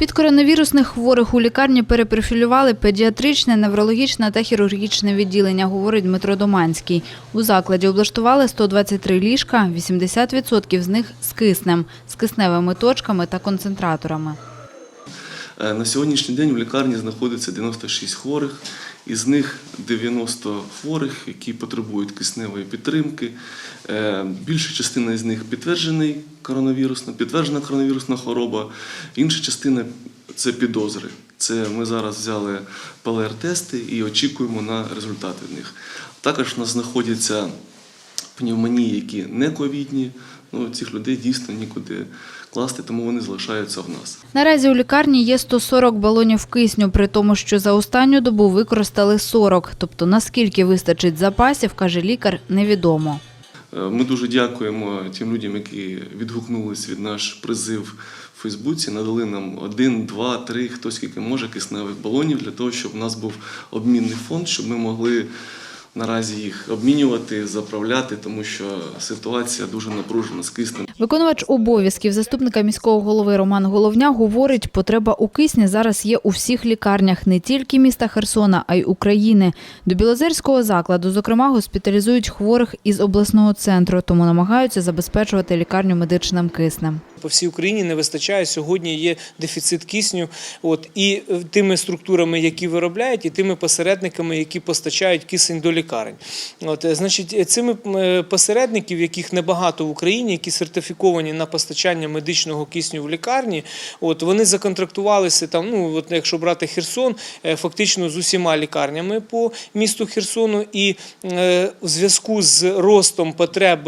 Під коронавірусних хворих у лікарні перепрофілювали педіатричне, неврологічне та хірургічне відділення, говорить Дмитро Доманський. У закладі облаштували 123 ліжка, 80% з них з киснем, з кисневими точками та концентраторами. Е, На сьогоднішній день в лікарні знаходиться 96 хворих, із них 90 хворих, які потребують кисневої підтримки. Е, Більша частина з них підтверджений коронавірусна, підтверджена коронавірусна хвороба, інша частина це підозри. Це ми зараз взяли ПЛР-тести і очікуємо на результати в них. Також у нас знаходяться пневмонії, які не ковідні. Ну, цих людей дійсно нікуди класти, тому вони залишаються в нас. Наразі у лікарні є 140 балонів кисню, при тому, що за останню добу використали 40. Тобто наскільки вистачить запасів, каже лікар, невідомо. Е, Ми дуже дякуємо тим людям, які відгукнулись від наш призив в Фейсбуці, надали нам один, два, три, хто скільки може кисневих балонів для того, щоб у нас був обмінний фонд, щоб ми могли наразі їх обмінювати, заправляти, тому що ситуація дуже напружена з киснем. Виконувач обов'язків заступника міського голови Роман Головня говорить, потреба у кисні зараз є у всіх лікарнях не тільки міста Херсона, а й України. До Білозерського закладу, зокрема, госпіталізують хворих із обласного центру, тому намагаються забезпечувати лікарню медичним киснем. По всій Україні не вистачає сьогодні. Є дефіцит кисню. От і е, тими структурами, які виробляють, і тими посередниками, які постачають кисень до лікарень. От е, значить, е, цими посередників, яких небагато в Україні, які сертифіковані на постачання медичного кисню в лікарні, от вони законтрактувалися там. Ну от якщо брати Херсон, фактично з усіма лікарнями по місту Херсону, і е, в зв'язку з ростом потреб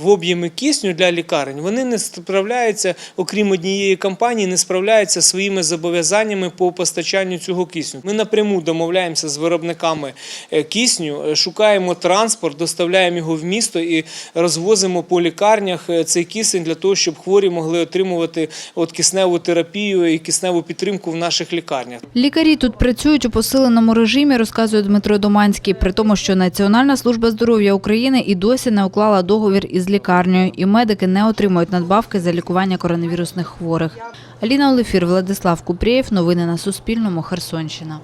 в об'ємі кисню для лікарень вони не справляються, окрім однієї компанії, не справляються своїми зобов'язаннями по постачанню цього кисню. Ми напряму домовляємося з виробниками е, кисню, е, шукаємо транспорт, доставляємо його в місто і розвозимо по лікарнях е, цей кисень для того, щоб хворі могли отримувати от кисневу терапію і кисневу підтримку в наших лікарнях. Лікарі тут працюють у посиленому режимі, розказує Дмитро Доманський, при тому, що Національна служба здоров'я України і досі не уклала договір із лікарнею, і медики не отримують надбавки за лікування коронавірусних хворих. Аліна Олефір, Владислав Купрієв. Новини на Суспільному. Херсонщина.